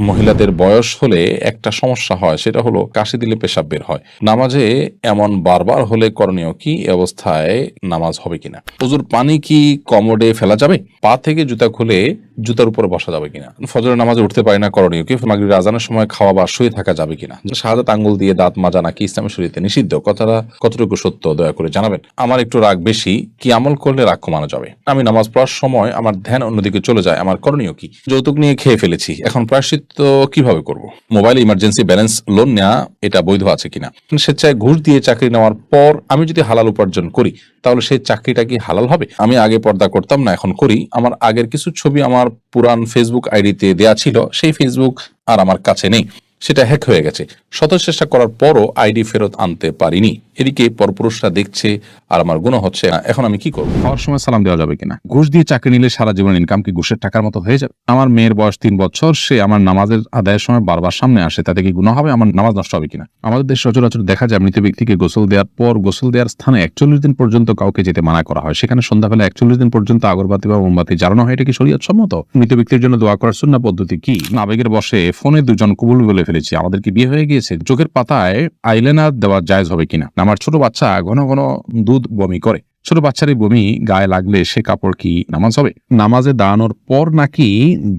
মহিলাদের বয়স হলে একটা সমস্যা হয়, সেটা হলো কাশি দিলে পেশাব বের হয়। নামাজে এমন বারবার হলে করণীয় কি? অবস্থায় নামাজ হবে কিনা? প্রচুর পানি কি কমোডে ফেলা যাবে? পা থেকে জুতা খুলে জুতার উপরে বসা যাবে কিনা? ফজরের নামাজে উঠতে পারি না, করণীয় কি? মাগরির আজানের সময় খাওয়া বা শুয়ে থাকা যাবে কিনা? শাহাদাত আঙ্গুল দিয়ে দাঁত মাজা নাকি ইসলামের শরীরে নিষিদ্ধ? কথাটা কতটুকু সত্য, দয়া করে জানাবেন। আমার একটু রাগ বেশি, কি আমল করলে রাগ কমানো যাবে? আমি নামাজ পড়ার সময় আমার ধ্যান অন্যদিকে চলে যায়, আমার করণীয় কি? যৌতুক নিয়ে খেয়ে ফেলেছি, এখন প্রায়শ্চিত্ত কীভাবে করব? মোবাইল ইমার্জেন্সি ব্যালেন্স লোন নেওয়া এটা বৈধ আছে কিনা? স্বেচ্ছায় ঘুষ দিয়ে চাকরি নেওয়ার পর আমি যদি হালাল উপার্জন করি তাহলে সেই চাকরিটা কি হালাল হবে? আমি আগে পর্দা করতাম না, এখন করি। আমার আগের কিছু ছবি আমার পুরান ফেসবুক আইডিতে দেয়া ছিল, সেই ফেসবুক আর আমার কাছে নেই। সেটা হ্যাক হয়ে গেছে। শত চেষ্টা করার পরও আইডি ফেরত আনতে পারিনি। এদিকে পরপুরুষরা দেখছে আর আমার গুণ হচ্ছে না। এখন আমি কি করব? খাওয়ার সময় সালাম দেওয়া যাবে কিনা? ঘুষ দিয়ে চাকরি নিলে সারা জীবন ইনকাম কি ঘুষের টাকার মতো হয়ে যাবে? আমার মেয়ের বয়স তিন বছর, সে আমার নামাজের আদায়ের সময় বারবার সামনে আসে, তাতে কি গুণা হবে? আমার নামাজ নষ্ট হবে কিনা? আমাদের দেশ সচরাচর দেখা যায় মৃত ব্যক্তিকে গোসল দেওয়ার পর গোসল দেওয়ার স্থানে একচল্লিশ দিন পর্যন্ত কাউকে যেতে মানা করা হয়। সেখানে সন্ধ্যাবেলা একচল্লিশ দিন পর্যন্ত আগরবাতি বা মোমবাতি জ্বালানো হয়। এটা কি শরীয়ত সম্মত? মৃত ব্যক্তির জন্য দোয়া করার সুন্না পদ্ধতি কি? আবেগের বসে ফোনে দুজন কবুল বলে ফেলেছি। আমাদের কি বিয়ে হয়ে গিয়েছে চোখের পাতায় আইলেনার দেওয়া জায়জ হবে কিনা? আমার ছোট বাচ্চা ঘন ঘন দুধ বমি করে। ছোট বাচ্চার বমি গায়ে লাগলে সে কাপড় কি নামাজ হবে? নামাজে দাঁড়ানোর পর নাকি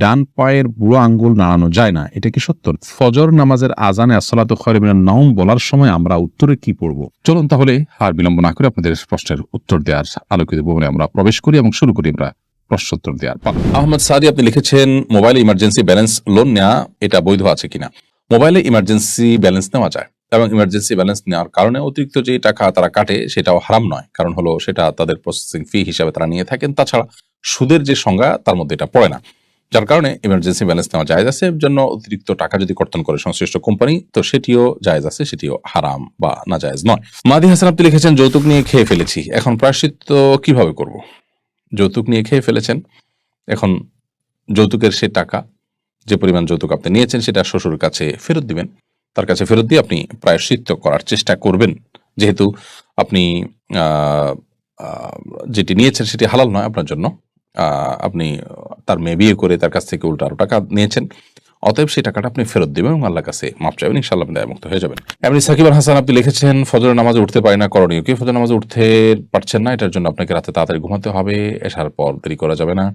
ডান পায়ের বুড়ো আঙ্গুল নাড়ানো যায় না? এটা কি সত্য? ফজর নামাজের আজানে খয়রুমিনান নাওম বলার সময় আমরা উত্তরে কি পড়ব? চলুন তাহলে আর বিলম্ব না করে আপনাদের প্রশ্নের উত্তর দেওয়ার আলোকিত ভবনে আমরা প্রবেশ করি এবং শুরু করি আমরা প্রশ্নোত্তর দেওয়ার আহমদ সাদি, আপনি লিখেছেন, মোবাইল ইমার্জেন্সি ব্যালেন্স লোন নেওয়া এটা বৈধ আছে কিনা? মোবাইলে ইমার্জেন্সি ব্যালেন্স নেওয়া যায়। এবং ইমার্জেন্সি ব্যালেন্স নেওয়ার কারণে অতিরিক্ত যে টাকা তারা কাটে, সেটাও হারাম নয়। কারণ হলো সেটা তাদের প্রসেসিং ফি হিসাবে তারা নিয়ে থাকেন। তাছাড়া সুদের যে সংজ্ঞা, তার মধ্যে এটা পড়ে না। যার কারণে ইমার্জেন্সি ব্যালেন্স নেওয়া জায়েজ আছে। এর জন্য অতিরিক্ত টাকা যদি কর্তন করে সংশ্লিষ্ট কোম্পানি, তো সেটিও জায়েজ আছে, সেটিও হারাম বা না জায়েজ নয়। মাদি হাসান, আপনি লিখেছেন, যৌতুক নিয়ে খেয়ে ফেলেছি। এখন প্রায়শ্চিত্ত কীভাবে করব? যৌতুক নিয়ে খেয়ে ফেলেছেন। এখন যৌতুকের সে টাকা যে পরিমাণ যৌতুক আপনি নিয়েছেন সেটা শ্বশুর কাছে ফেরত দিবেন। তার কাছে ফেরত দিয়ে আপনি প্রায়শ্চিত্ত করার চেষ্টা করবেন। যেহেতু আপনি যেটি নিয়েছেন সেটি হালাল নয় আপনার জন্য। আপনি তার মেয়ে বিয়ে করে তার কাছ থেকে উল্টো আরও টাকা নিয়েছেন। অতএব সেই টাকাটা আপনি ফেরত দিবেন এবং আল্লাহ কাছে মাপ চাইবেন। ইনশাল্লাহ আপনি মুক্ত হয়ে যাবেন। এমনি সাকিব আল হাসান আপনি লিখেছেন, ফজরের নামাজে উঠতে পারি না, করণীয় কি? ফজর নামাজে উঠতে পারছেন না, এটার জন্য আপনাকে রাতে তাড়াতাড়ি ঘুমাতে হবে, এসার পর দেরি করা যাবে না।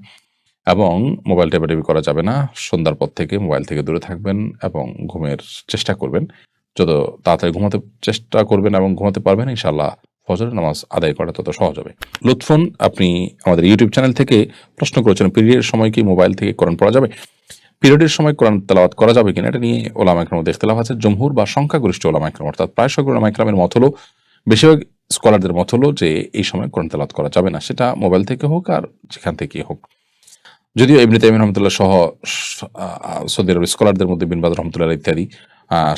এবং মোবাইল টেপাটেপি করা যাবে না। সন্ধ্যার পর থেকে মোবাইল থেকে দূরে থাকবেন এবং ঘুমের চেষ্টা করবেন। যত তাড়াতাড়ি ঘুমাতে চেষ্টা করবেন এবং ঘুমাতে পারবেন ইনশাল্লাহ ফজরের নামাজ আদায় করা তত সহজ হবে। লুৎফুন, আপনি আমাদের ইউটিউব চ্যানেল থেকে প্রশ্ন করেছেন, পিরিয়ডের সময় কি মোবাইল থেকে কোরআন পড়া যাবে? পিরিয়ডের সময় কোরআন তেলাওয়াত করা যাবে কিনা, এটা নিয়ে ওলামা দেখতে লাভ আছে। জমহুর বা সংখ্যাগরিষ্ঠ ওলামা একরাম অর্থাৎ প্রায় সকল ওলামা একরামের মত হলো, বেশিরভাগ স্কলারদের মত হলো যে এই সময় কোরআন তেলাওয়াত করা যাবে না। সেটা মোবাইল থেকে হোক আর যেখান থেকে হোক। যদিও এমনি তাইমিন রহমতুল্লাহ সহ সৌদি আরবের স্কলারদের মধ্যে বিনবাদ রহমতুল্লাহ ইত্যাদি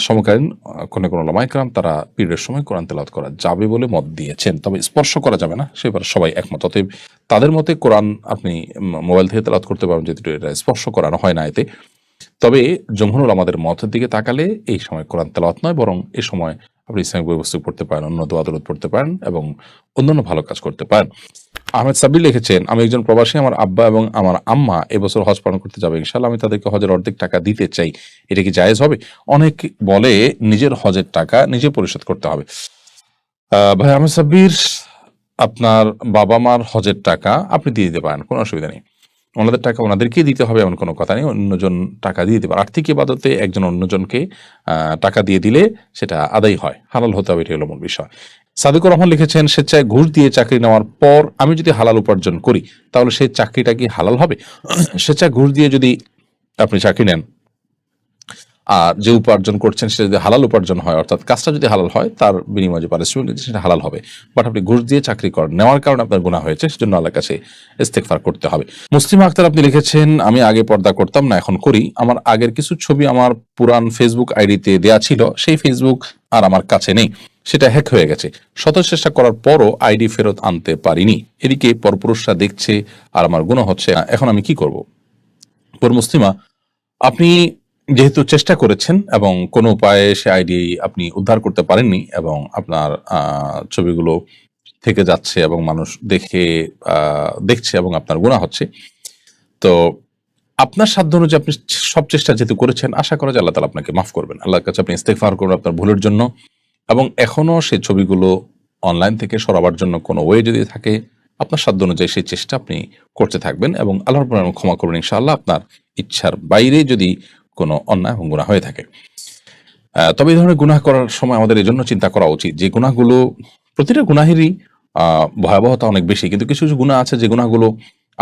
সমকালীন কোনো কোনো লামাইকরাম তারা পিরিয়ডের সময় কোরআন তেলাওয়াত করা যাবে বলে মত দিয়েছেন। তবে স্পর্শ করা যাবে না সেবার সবাই একমত। অতএব তাদের মতে কোরআন আপনি মোবাইল থেকে তেলাওয়াত করতে পারবেন, যেহেতু এটা স্পর্শ করানো হয় না এতে। তবে জমহুরুল আমাদের মতের দিকে তাকালে এই সময় কোরআন তেলাওয়াত নয়, বরং এ সময় আপনি ইসলামিক বই পুস্তক পড়তে পারেন, অন্য দরুদ পড়তে পারেন এবং অন্যান্য ভালো কাজ করতে পারেন। আহমেদ সাব্বির লিখেছেন, আমি একজন প্রবাসী, আমার আব্বা এবং আমার আম্মা এবছর হজ পালন করতে যাবে। ইনশাল্লাহ আমি তাদেরকে হজের অর্ধেক টাকা দিতে চাই। এটা কি জায়েজ হবে? অনেক বলে নিজের হজের টাকা নিজে পরিশোধ করতে হবে। ভাই আহমেদ সাব্বির, আপনার বাবা মার হজের টাকা আপনি দিয়ে দিতে পারেন, কোনো অসুবিধা নেই। ওনাদের টাকা ওনাদেরকেই দিতে হবে, এমন কোনো কথা নেই। অন্যজন টাকা দিয়ে দিতে পারে আর্থিক ইবাদতে একজন অন্যজনকে টাকা দিয়ে দিলে সেটা আদায় হয়। হালাল হতে হবে, এটি হলো মূল বিষয়। সাদিকুর রহমান লিখেছেন, স্বেচ্ছায় ঘুষ দিয়ে চাকরি নেওয়ার পর আমি যদি হালাল উপার্জন করি, তাহলে সেই চাকরিটা কি হালাল হবে? স্বেচ্ছায় ঘুষ দিয়ে যদি আপনি চাকরি নেন আর যে উপার্জন করছেন সেটা যদি হালাল উপার্জন হয়, অর্থাৎ কাজটা যদি হালাল হয়, তার বিনিময়ে যে পারিশ্রমিক সেটা হালাল হবে। বাট আপনি ঘুষ দিয়ে চাকরি করেন, নেওয়ার কারণে আপনার গুণা হয়েছে, সেজন্য আল্লাহর কাছে ইস্তেকফার করতে হবে। মুসলিম আক্তার আপনি লিখেছেন, আমি আগে পর্দা করতাম না, এখন করি। আমার আগের কিছু ছবি আমার পুরান ফেসবুক আইডিতে দেয়া ছিল, সেই ফেসবুক আর আমার কাছে নেই। সেটা হ্যাক হয়ে গেছে। শত চেষ্টা করার পরও আইডি ফেরত আনতে পারিনি। এদিকে পরপুরুষরা দেখছে আর আমার গুণ হচ্ছে এখন আমি কি করব? পর মুসলিমা, আপনি যেহেতু চেষ্টা করেছেন এবং কোনো উপায়ে সে আইডি আপনি উদ্ধার করতে পারেননি এবং আপনার ছবিগুলো থেকে যাচ্ছে এবং মানুষ দেখে দেখছে এবং আপনার গুণা হচ্ছে, তো আপনার সাধ্য অনুযায়ী আপনি সব চেষ্টা যেহেতু করেছেন, আশা করা যায় আল্লাহ তালা আপনাকে মাফ করবেন। আল্লাহর কাছে আপনি ইস্তেকফার করবেন আপনার ভুলের জন্য এবং এখনও সেই ছবিগুলো অনলাইন থেকে সরাবার জন্য কোনো ওয়ে যদি থাকে, আপনার সাধ্য অনুযায়ী সেই চেষ্টা আপনি করতে থাকবেন এবং আল্লাহর ক্ষমা করবেন ইনশাআল্লাহ আপনার ইচ্ছার বাইরে যদি কোনো অন্যায় এবং গুণা হয়ে থাকে। তবে এই ধরনের গুনাহ করার সময় আমাদের এই জন্য চিন্তা করা উচিত যে গুনাহগুলো, প্রতিটা গুনাহেরই ভয়াবহতা অনেক বেশি। কিন্তু কিছু কিছু গুণা আছে যে গুণাগুলো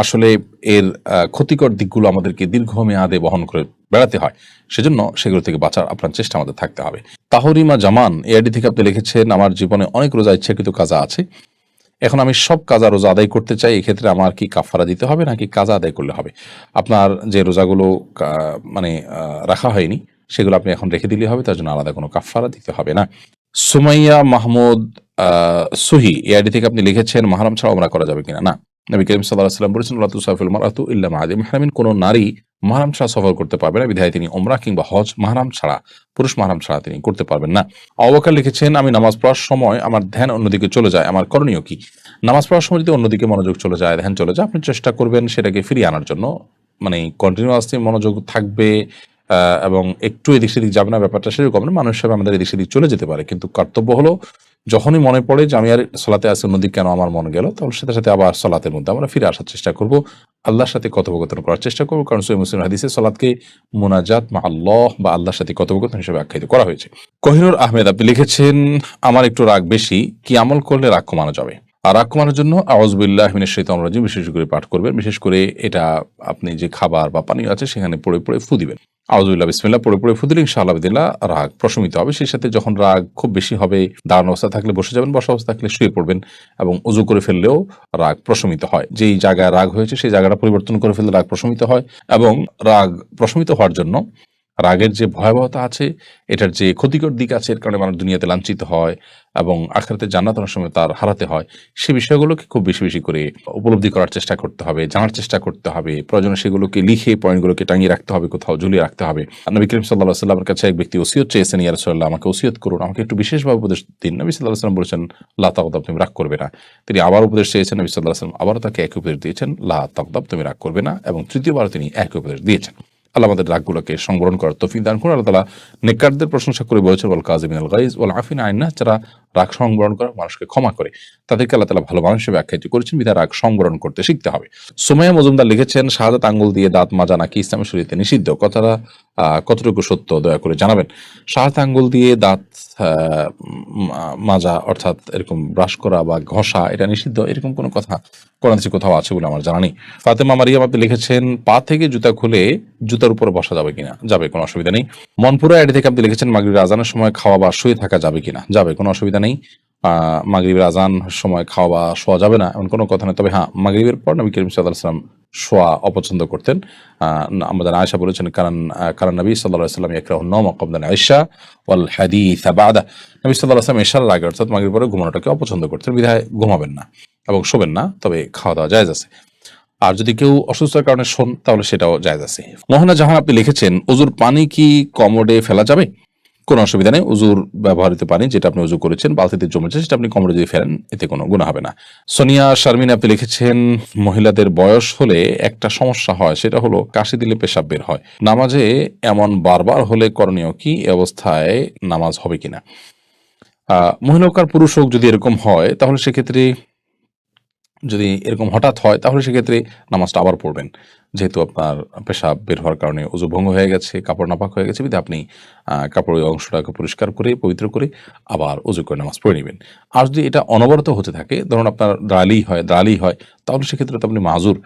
আসলে এর ক্ষতিকর দিকগুলো আমাদেরকে দীর্ঘমেয়াদে বহন করে বেড়াতে হয়। সেজন্য সেগুলো থেকে বাঁচার আপনার চেষ্টা আমাদের থাকতে হবে। তাহরিমা জামান এআইডি থেকে আপনি লিখেছেন, আমার জীবনে অনেক রোজা ইচ্ছাকৃত কাজা আছে। এখন আমি সব কাজা রোজা আদায় করতে চাই, এক্ষেত্রে আমার কি কাফারা দিতে হবে নাকি কাজা আদায় করলে হবে? আপনার যে রোজাগুলো মানে রাখা হয়নি, সেগুলো আপনি এখন রেখে দিলে হবে, তার জন্য আলাদা কোনো কাফারা দিতে হবে না। সুমাইয়া মাহমুদ সুহি, এআইডি থেকে আপনি লিখেছেন, মাহারাম ছাড়া ওমরা করা যাবে কিনা? না। নবী করিম সাল্লাহ সাল্লাম বলেছেন আল্লাহ তুসাফিল মারাতু ইল্লা মাহাদি মাহরামিন কোনো নারী মাহারাম ছাড়া সফর করতে পারবে না, বিধায় তিনি ওমরা কিংবা হজ মাহারাম ছাড়া, পুরুষ মাহারাম ছাড়া তিনি করতে পারবেন না। অবকার লিখেছেন, আমি নামাজ পড়ার সময় আমার ধ্যান অন্যদিকে চলে যায়, আমার করণীয় কি? নামাজ পড়ার সময় যদি অন্যদিকে মনোযোগ চলে যায়, ধ্যান চলে যায়, আপনি চেষ্টা করবেন সেটাকে ফিরিয়ে আনার জন্য। মানে কন্টিনিউয়াসলি মনোযোগ থাকবে এবং একটু এদিক সেদিক যাবে না, ব্যাপারটা সেরকম মানুষ হিসাবে আমাদের এদিক সেদিক চলে যেতে পারে। কিন্তু কর্তব্য হলো যখনই মনে পড়ে যে আমি আর সলাতে আসি অন্যদিক কেন আমার মন গেল, তাহলে সাথে সাথে আবার সলাতের মধ্যে আমরা ফিরে আসার চেষ্টা করব। আল্লাহর সাথে কথোপকথন করার চেষ্টা করব, কারণ সৈয় মুসলিম হাদিসে সলাদকে মোনাজাত মা আল্লাহ বা আল্লাহর সাথে কথোপকথন হিসেবে আখ্যায়িত করা হয়েছে। কহিনুর আহমেদ আপনি লিখেছেন, আমার একটু রাগ বেশি, কি আমল করলে রাগ কমানো যাবে? আর রাগ কমানোর জন্য আওয়াজবিল্লাহ মিনের শৈতান রাজিম, বিশেষ করে পাঠ করবেন, বিশেষ করে এটা আপনি যে খাবার বা পানীয় আছে সেখানে পড়ে পড়ে ফু দিবেন। আউজুল্লাহ বিসমিল্লাহ, পড়ে পড়ে ফু দিলে ইনশাআল্লাহ রাগ প্রশমিত হবে। সেই সাথে যখন রাগ খুব বেশি হবে দাঁড়ানো অবস্থা থাকলে বসে যাবেন, বসা অবস্থা থাকলে শুয়ে পড়বেন এবং উজু করে ফেললেও রাগ প্রশমিত হয়। যেই জায়গায় রাগ হয়েছে, সেই জায়গাটা পরিবর্তন করে ফেললে রাগ প্রশমিত হয় এবং রাগ প্রশমিত হওয়ার জন্য রাগের যে ভয়াবহতা আছে, এটার যে ক্ষতিকর দিক আছে, এর কারণে মানুষ দুনিয়াতে লাঞ্ছিত হয় এবং আখেরাতে জান্নাত অনেক সময় তার হারাতে হয়। সে বিষয়গুলোকে খুব বেশি বেশি করে উপলব্ধি করার চেষ্টা করতে হবে, জানার চেষ্টা করতে হবে। প্রয়োজনে সেগুলোকে লিখে, পয়েন্টগুলোকে টাঙিয়ে রাখতে হবে, কোথাও ঝুলিয়ে রাখতে হবে। নবী করিম সাল্লাহ সাল্লামের কাছে এক ব্যক্তি ওসিয়ত চেয়েছেন, ইয়া রাসূলুল্লাহ, আমাকে ওসিয়ত করুন, আমাকে একটু বিশেষভাবে উপদেশ দিন। নবী সাল্লাহ সাল্লাম বলেছেন, লা তাকদাব তুমি রাগ করবে না। তিনি আবার উপদেশ চেয়েছেন, নবী সাল্লাহ সাল্লাম আবারও তাকে এক উপদেশ দিয়েছেন, লা তাকদাব তুমি রাগ করবে না। এবং তৃতীয়বার তিনি এক উপদেশ দিয়েছেন। আল্লাহ আমাদের রাগগুলোকে সংবরণ করার তফিক দান করুন। আল্লাহ তালা নেকারদের প্রশংসা করে বলেছেন বল কাজিমিন আল গাইজ ওল আফিন আইনা যারা রাগ সংবরণ করে, মানুষকে ক্ষমা করে। তাদেরকে আল্লাহ তালা ভালো মানুষ হিসেবে আখ্যায়িত করেছেন, বিধায় রাগ সংবরণ করতে শিখতে হবে। সুমাইয়া মজুমদার লিখেছেন, শাহাদাত আঙ্গুল দিয়ে দাঁত মাজা নাকি ইসলামের শরীরে নিষিদ্ধ? কথাটা কতটুকু সত্য দয়া করে জানাবেন। শাহাদাত আঙ্গুল দিয়ে দাঁত মাজা, অর্থাৎ এরকম ব্রাশ করা বা ঘষা, এটা নিষিদ্ধ? এরকম কোনো কথা কোরআন কোথাও আছে বলে আমার জানা নেই। ফাতেমা মারিয়াম আপনি লিখেছেন, পা থেকে জুতা খুলে জুতার উপর বসা যাবে কিনা? যাবে, কোনো অসুবিধা নেই। মনপুরা আইডি থেকে আপনি লিখেছেন, মাগরিবের আজানের সময় খাওয়া বা শুয়ে থাকা যাবে কিনা? যাবে, কোনো অসুবিধা নেই। আহ মাগরিবের আজান সময় খাওয়া শোয়া যাবে না, এমন কোনো কথা নেই। তবে হ্যাঁ মাগরিবের পর নবী করিম সাল্লাহ সাল্লাম শোয়া অপছন্দ করতেন। আমাদের আয়সা বলেছেন কারণ কারণ নবী সাল্লাহ সাল্লাম একরাহ নম কবদান আয়সা ওয়াল হাদিস বাদা। নবী সাল্লাহ সাল্লাম এশার আগে অর্থাৎ মাগরিব পরে ঘুমানোটাকে অপছন্দ করতেন, বিধায় ঘুমাবেন না এবং শোবেন না, তবে খাওয়া দাওয়া জায়েজ আছে। আর যদি কেউ অসুস্থতার কারণে শোন, তাহলে সেটাও জায়েজ আছে। মোহনা জাহান আপনি লিখেছেন, উজুর পানি কি কমোডে ফেলা যাবে? কোনো অসুবিধা নেই। উজুর ব্যবহৃত পানি যেটা আপনি উজু করেছেন, বালতিতে জমেছে, সেটা আপনি কমোডে যদি ফেলেন, এতে কোনো গুণা হবে না। সোনিয়া শারমিন, আপনি লিখেছেন, মহিলাদের বয়স হলে একটা সমস্যা হয়, সেটা হলো কাশি দিলে পেশাব বের হয়। নামাজে এমন বারবার হলে করণীয় কি? অবস্থায় নামাজ হবে কিনা? মহিলা হোক আর পুরুষ হোক যদি এরকম হয়, তাহলে সেক্ষেত্রে যদি এরকম হঠাৎ হয়, তাহলে সেক্ষেত্রে নামাজটা আবার পড়বেন। যেহেতু আপনার পেশাব বের হওয়ার কারণে উজু ভঙ্গ হয়ে গেছে, কাপড় নাপাক হয়ে গেছে, বিধে আপনি কাপড়ের অংশটাকে পরিষ্কার করে, পবিত্র করে আবার উজু করে নামাজ পড়ে নেবেন। আর যদি এটা অনবরত হতে থাকে, ধরুন আপনার দাঁড়ালেই হয় দাঁড়ালেই হয়, তাহলে সেক্ষেত্রে তো আপনি মাজুর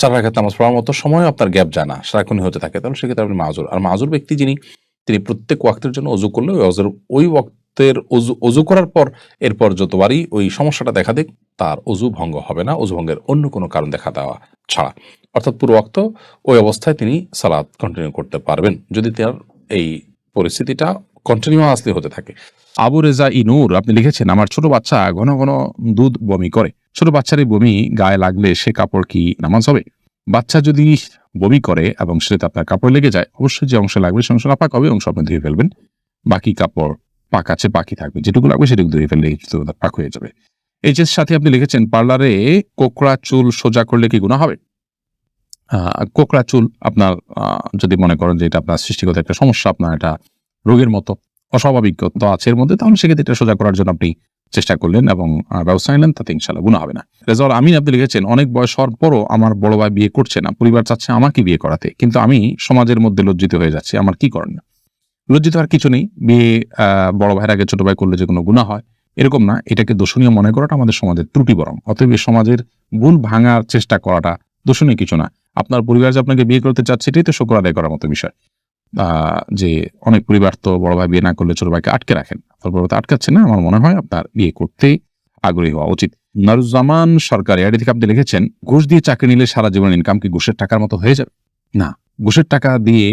চার রাখাত নামাজ পড়ার মতো সময় আপনার গ্যাপ জানা সারাক্ষণই হতে থাকে, তাহলে সেক্ষেত্রে আপনি মাজুর। আর মাজুর ব্যক্তি যিনি, তিনি প্রত্যেক ওয়াক্তের জন্য অজু করলে ওই ওই ওয়াক্তের অজু অজু করার পর এরপর যতবারই ওই সমস্যাটা দেখা দিক, তার অজু ভঙ্গ হবে না, অজু ভঙ্গের অন্য কোনো কারণ দেখা দেওয়া ছাড়া। অর্থাৎ পুরো ওই অবস্থায় তিনি সালাদ কন্টিনিউ করতে পারবেন, যদি তার এই পরিস্থিতিটা কন্টিনিউ কন্টিনিউয়াসলি হতে থাকে। আবু রেজা ইনুর আপনি লিখেছেন, আমার ছোট বাচ্চা ঘন ঘন দুধ বমি করে। ছোট বাচ্চার এই বমি গায়ে লাগলে সে কাপড় কি নামাজ হবে? বাচ্চা যদি বমি করে এবং সেটাতে আপনার কাপড় লেগে যায়, অবশ্যই যে অংশ লাগবে সে অংশ নাপাক হবে অংশ আপনি ধুয়ে ফেলবেন। বাকি কাপড় পাক আছে বাকি থাকবে। যেটুকু লাগবে সেটুকু ধুয়ে ফেললে পাক হয়ে যাবে। এইচএস সাথে আপনি লিখেছেন, পার্লারে কোকড়া চুল সোজা করলে কি গুণা হবে? কোকড়া চুল আপনার যদি মনে করেন যে এটা আপনার সৃষ্টিগত একটা সমস্যা, আপনার এটা রোগের মতো অস্বাভাবিক তো আছে এর মধ্যে, তাহলে সেক্ষেত্রে এটা সোজা করার জন্য আপনি চেষ্টা করলেন এবং ব্যবস্থা নিলেন, তাতে ইনশাল্লাহ গুণা হবে না। রেজাউল আমিন, আপনি লিখেছেন, অনেক বয়স হওয়ার পরও আমার বড় ভাই বিয়ে করছে না, পরিবার চাচ্ছে আমাকে বিয়ে করাতে, কিন্তু আমি সমাজের মধ্যে লজ্জিত হয়ে যাচ্ছি, আমার কি করেন না লজ্জিত হওয়ার কিছু নেই। বিয়ে বড় ভাইয়ের আগে ছোট ভাই করলে যে কোনো গুণা হয়। এরকম না, এটাকে দোষণীয় মনে করাটা আমাদের সমাজের ত্রুটি বরং। অতএব সমাজের ভুল ভাঙার চেষ্টা করাটা দোষণীয় কিছু না। আপনার পরিবার যে আপনাকে বিয়ে করতে চাচ্ছে, এটাই তো শুক্র আদায় করার মতো বিষয়। যে অনেক পরিবার তো বড় ভাই বিয়ে না করলে ছোট ভাইকে আটকে রাখেন। বড় আটকাচ্ছে না, আমার মনে হয় আপনার বিয়ে করতে আগ্রহী হওয়া উচিত। নারুজ্জামান সরকার এর থেকে আপনি লিখেছেন, ঘুষ দিয়ে চাকরি নিলে সারা জীবন ইনকাম কি ঘুষের টাকার মতো হয়ে যাবে? না, ঘুষের টাকা দিয়ে,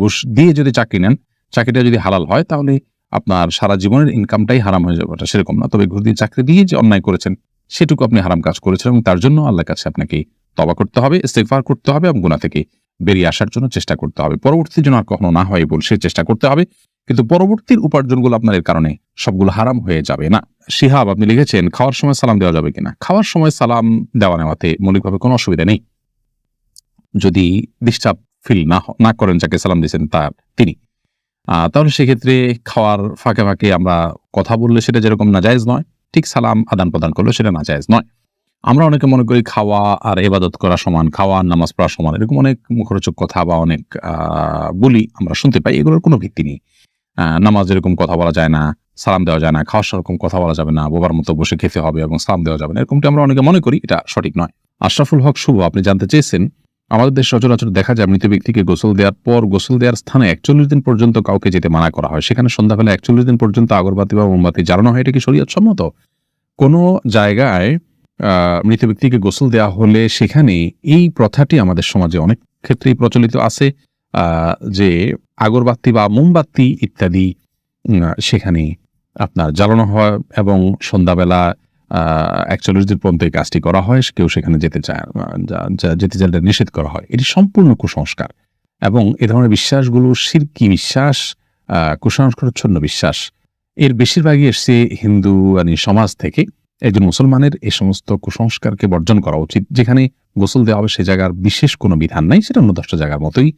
ঘুষ দিয়ে যদি চাকরি নেন চাকরিটা যদি হালাল হয়, তাহলে আপনার সারা জীবনের ইনকামটাই হারাম হয়ে যাবে। সেরকম না। তবে ঘুষ দিয়ে চাকরি দিয়ে যে অন্যায় করেছেন, সেটুকু আপনি হারাম কাজ করেছেন এবং তার জন্য আল্লাহর কাছে আপনাকে তবা করতে হবে, ইস্তেগফার করতে হবে এবং গুনাহ থেকে বেরিয়ে আসার জন্য চেষ্টা করতে হবে। পরবর্তী যেন আর কখনো না হয় বল সে চেষ্টা করতে হবে, কিন্তু পরবর্তীর উপার্জনগুলো আপনার এর কারণে সবগুলো হারাম হয়ে যাবে না। শিহাব আপনি লিখেছেন, খাওয়ার সময় সালাম দেওয়া যাবে কিনা? খাওয়ার সময় সালাম দেওয়া নেওয়াতে মৌলিকভাবে কোনো অসুবিধা নেই। যদি ডিস্টার্ব ফিল না না করেন যাকে সালাম দিয়েছেন তার তিনি তাহলে সেক্ষেত্রে খাওয়ার ফাঁকে ফাঁকে আমরা কথা বললে সেটা যেরকম নাজায়েজ নয়, ঠিক সালাম আদান প্রদান করলে সেটা নাজায়েজ নয়। আমরা অনেকে মনে করি খাওয়া আর এবাদত করা সমান, খাওয়া আর নামাজ পড়া সমান, এরকম অনেক মুখরোচক কথা বা অনেক বলি আমরা শুনতে পাই, এগুলোর কোনো ভিত্তি নেই। নামাজ এরকম কথা বলা যায় না, সালাম দেওয়া যায় না, খাওয়ার সেরকম কথা বলা যাবে না, বোবার মতো বসে খেতে হবে এবং সালাম দেওয়া যাবে না, এরকমটা আমরা অনেকে মনে করি, এটা সঠিক নয়। আশরাফুল হক শুভ, আপনি জানতে চেয়েছেন আমাদের দেশ সচরাচর দেখা যায় মৃত ব্যক্তিকে গোসল দেওয়ার পর গোসল দেওয়ার স্থানে একচল্লিশ দিন পর্যন্ত কাউকে যেতে মানা করা হয়। সেখানে সন্ধ্যাবেলা একচল্লিশ দিন পর্যন্ত আগরবাতি বা মোমবাতি জ্বালানো হয়। এটা কি শরীয়ত সম্মত? কোনো জায়গায় মৃত ব্যক্তিকে গোসল দেওয়া হলে সেখানে এই প্রথাটি আমাদের সমাজে অনেক ক্ষেত্রেই প্রচলিত আছে যে আগরবাতি বা মোমবাতি ইত্যাদি সেখানে আপনার জ্বালানো হয় এবং সন্ধ্যাবেলা একচল্লিশ পর্যন্ত এই কাজটি করা হয়, কেউ সেখানে যেতে চায় যেতে চাইলে নিষেধ করা হয়। এটি সম্পূর্ণ কুসংস্কার এবং এ ধরনের বিশ্বাসগুলো সিরকি বিশ্বাস কুসংস্কারচ্ছন্ন বিশ্বাস। এর বেশিরভাগই এসছে হিন্দু সমাজ থেকে। একজন মুসলমানের এই সমস্ত কুসংস্কারকে বর্জন করা উচিত, যেখানে গোসল দেওয়া হবে সে জায়গার বিশেষ কোনো বিধান নাই, সেটা অন্য দশটা জায়গার মতোই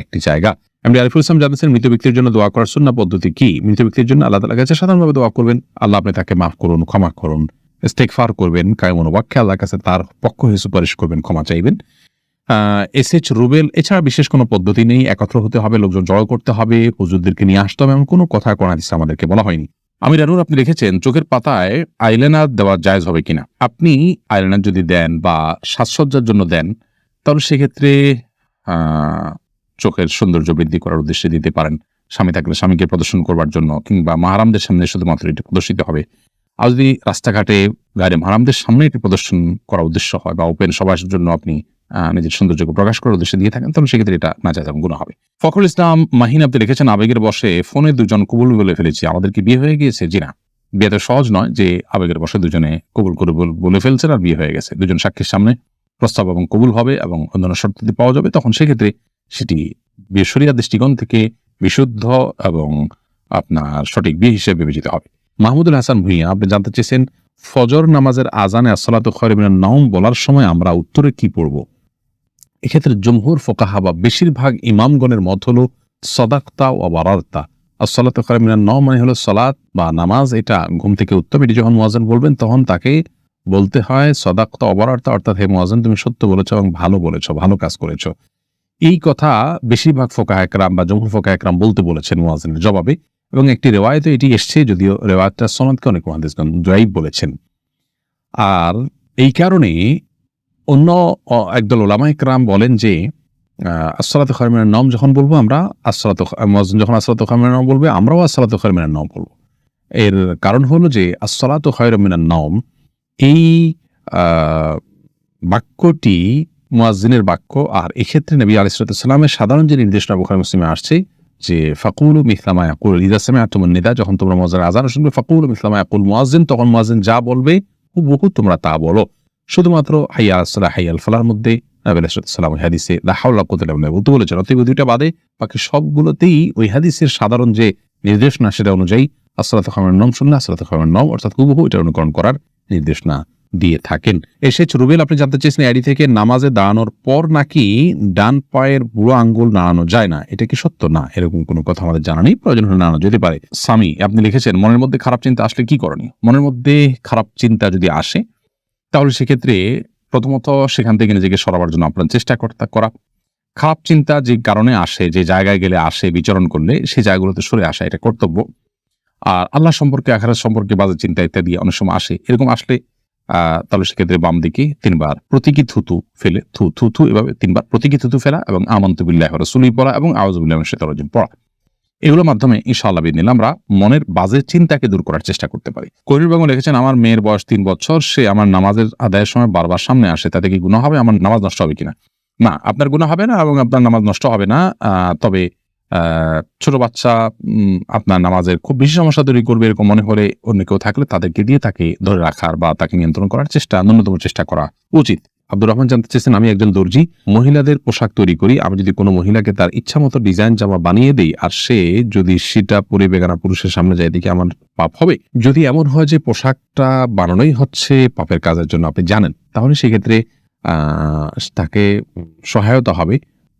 একটি জায়গা। আমি আরিফুল ইসলাম জানিয়েছেন, মৃত ব্যক্তির জন্য দোয়া করার সুন্না পদ্ধতি কি? মৃত ব্যক্তির জন্য আল্লাহ তালা কাছে সাধারণভাবে দোয়া করবেন, আল্লাহ আপনি তাকে মাফ করুন, ক্ষমা করুন। ইস্তেকফার করবেন কায়মন ওয়াক্যে আল্লাহর কাছে তার পক্ষ হয়ে সুপারিশ করবেন, ক্ষমা চাইবেন। এস এইচ রুবেল, এছাড়া বিশেষ কোনো পদ্ধতি নেই, একত্র হতে হবে, লোকজন জড়ো করতে হবে, হুজুরদেরকে নিয়ে আসতে হবে, এমন কোনো কথা কোরআন হাদিসে আমাদেরকে বলা হয়নি। আমি রানুর আপনি লিখেছেন, চোখের পাতায় আইলাইনার দেওয়া জায়েজ হবে কিনা? আপনি আইলাইনার যদি দেন বা সাজসজ্জার জন্য দেন, তাহলে সেক্ষেত্রে চোখের সৌন্দর্য বৃদ্ধি করার উদ্দেশ্যে দিতে পারেন। স্বামী থাকলে স্বামীকে প্রদর্শন করবার জন্য, কিংবা মাহারামদের সামনে শুধুমাত্র এটি প্রদর্শিত হবে। আর যদি রাস্তাঘাটে গাড়ি মারামদের সামনে এটি প্রদর্শন করার উদ্দেশ্য হয় বা ওপেন সবার জন্য আপনি নিজের সৌন্দর্যকে প্রকাশ করার উদ্দেশ্যে দিয়ে থাকেন, তাহলে সেক্ষেত্রে এটা না যায় গুণ হবে। ফখরুল ইসলাম মাহিন, আপনি লিখেছেন, আবেগের বসে ফোনে দুজন কবুল বলে ফেলেছি। আমাদের কি বিয়ে হয়ে গিয়েছে? জি না। বিয়ে তো সহজ নয় যে আবেগের বসে দুজনে কবুল করে বলে ফেলছেন আর বিয়ে হয়ে গেছে। দুজন সাক্ষীর সামনে প্রস্তাব এবং কবুল হবে এবং অন্যান্য শর্ত যদি পাওয়া যাবে। তখন সেক্ষেত্রে সেটি বিয়ে দৃষ্টিকোণ থেকে বিশুদ্ধ এবং আপনার সঠিক বিয়ে হিসেবে বিবেচিত হবে। মাহমুদুল হাসান ভুঁইয়া, আপনি জানতে চেয়েছেন ফজর নামাজের আজানে আসলাত খরিমিনের নাম বলার সময় আমরা উত্তরে কি পড়ব? এক্ষেত্রে জমহুর ফোকাহা বা বেশিরভাগ ইমামগণের মত হলো সদাক্তা ও বারার্তা আসলাত খরিমিনের নাম মানে হলো সলাৎ বা নামাজ, এটা ঘুম থেকে উত্তম এটি যখন মোয়াজান বলবেন, তখন তাকে বলতে হয় সদাক্তা অবরার্তা অর্থাৎ হে মোয়াজান তুমি সত্য বলেছ এবং ভালো বলেছ, ভালো কাজ করেছ। এই কথা বেশিরভাগ ফোকা একরাম বা জমহুর ফোকা একরাম বলতে বলেছেন মোয়াজিনের জবাবে। এবং একটি রেওয়ায়তে এটি এসছে, যদিও রেওয়ায়তটা সনদকে অনেক মহাদিসগণ জয়ীব বলেছেন। আর এই কারণে অন্য একদল ওলামা একরাম বলেন যে আসসালাত খরমিনের নাম যখন বলব আমরা আসসালাত মোয়াজিন যখন আসসালাত খরমিনের নাম বলবে, আমরাও আসসালাত খরমিনের নাম বলব। এর কারণ হলো যে, আসসালাত খয়রমিনার নাম এই বাক্যটি মুয়াজ্জিনের বাক্য, আর এক্ষেত্রে নবী আলিসালামের সাধারণ যে নির্দেশনা বুখারী মুসলিমে আসছে যে ফাকুল মিসলামা ইয়াকুল। ইদাসমে আতমুন নিদা, যখন তোমরা মজার আজান শুনবে, ফাকুল মিসলামা ইয়াকুল মুয়াজ্জিন, তখন মুয়াজ্জিন যা বলবে বহু তোমরা তা বলো। শুধুমাত্র হাইয়া আসসালাহ হাইয়াল ফালার মধ্যে নবী আলাইসালাম ওই হাদিসে হাওলা কুওয়াতা বলতে বলেছেন। অতএব দুইটা বাদে বাকি সবগুলোতেই ওই হাদিসের সাধারণ যে নির্দেশনা, সেটা অনুযায়ী আসসালাত খামের নাম শুনলে আসসালাত খামের নাম অর্থাৎ হুবহু এটা অনুকরণ করার নির্দেশনা। দিয়ে থাকেন। এসেছ রুবেল, আপনি জানতে চেয়েছেন আইডি থেকে নামাজে দাঁড়ানোর পর নাকি ডান পায়ের বুড়ো আঙ্গুল নাড়ানো যায় না? এটা কি সত্য? না, এরকম কোনো কথা আমাদের জানা নেই। প্রয়োজন হলে নাড়ানো যেতে পারে। স্বামী আপনি লিখেছেন, মনের মধ্যে খারাপ চিন্তা আসলে কি করণীয়? মনের মধ্যে খারাপ চিন্তা যদি আসে, তাহলে সেক্ষেত্রে প্রথমত সেখান থেকে নিজেকে সরাবার জন্য আপনার চেষ্টা করা। খারাপ চিন্তা যে কারণে আসে, যে জায়গায় গেলে আসে, বিচরণ করলে সেই জায়গাগুলোতে সরে আসা, এটা কর্তব্য। আর আল্লাহ সম্পর্কে, আখারাত সম্পর্কে বাজে চিন্তা ইত্যাদি অনেক সময় আসে। এরকম আসলে তাহলে সেক্ষেত্রে বাম দিকে তিনবার প্রতীকী থুতু ফেলে, থু থু থু এভাবে তিনবার প্রতীকী থুতু ফেলা এবং আমন্ত বিল্লাহ রসুলি পড়া এবং আওয়াজুবিল্লাহ শেতরজিম পড়া। এগুলোর মাধ্যমে ইনশাআল্লাহ বিদিন আমরা মনের বাজে চিন্তাকে দূর করার চেষ্টা করতে পারি। করির বেগম লিখেছেন, আমার মেয়ের বয়স তিন বছর, সে আমার নামাজের আদায়ের সময় বারবার সামনে আসে, তাতে কি গুণা হবে? আমার নামাজ নষ্ট হবে কিনা? না, আপনার গুণা হবে না এবং আপনার নামাজ নষ্ট হবে না। তবে ছোট বাচ্চা আপনার নামাজের খুব বেশি সমস্যা তৈরি করবে এরকম মনে হলে অন্য কেউ থাকলে তাদেরকে দিয়ে তাকে ধরে রাখার বা তাকে নিয়ন্ত্রণ করার চেষ্টা, ন্যূনতম চেষ্টা করা উচিত। আব্দুর রহমান জানতে চেয়েছেন, আমি একজন দর্জি, মহিলাদের পোশাক তৈরি করি। আমি যদি কোনো মহিলাকে তার ইচ্ছা মতো ডিজাইন জামা বানিয়ে দিই আর সে যদি সেটা পরে বেগানা পুরুষের সামনে যায় দিকে আমার পাপ হবে? যদি এমন হয় যে পোশাকটা বানানোই হচ্ছে পাপের কাজের জন্য, আপনি জানেন, তাহলে সেক্ষেত্রে তাকে সহায়তা হবে।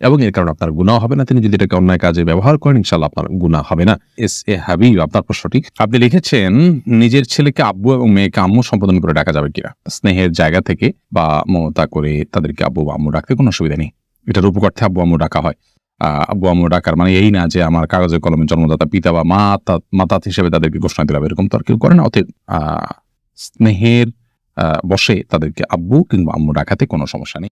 এবং এর কারণে আপনার গুণাও হবে না। তিনি যদি এটাকে অন্যায় কাজে ব্যবহার করেন ইনশাল্লাহ আপনার গুণা হবে না। এস এ হাবিব, আপনার প্রশ্নটি। আপনি লিখেছেন, নিজের ছেলেকে আব্বু এবং মেয়েকে আম্মু সম্বোধন করে ডাকা যাবে কিনা? স্নেহের জায়গা থেকে বা মমতা করে তাদেরকে আব্বু বা আম্মু ডাকতে কোনো অসুবিধা নেই। এটা রূপকর্থে আব্বু আম্মু ডাকা হয়। আব্বু আম্মু ডাকার মানে এই না যে আমার কাগজে কলমে জন্মদাতা পিতা বা মা তা- মাতা হিসেবে তাদেরকে ঘোষণা দিলাম, এরকম তো আর কেউ করে না। অতএব স্নেহের বসে তাদেরকে আব্বু কিংবা আম্মু ডাকাতে কোনো সমস্যা নেই।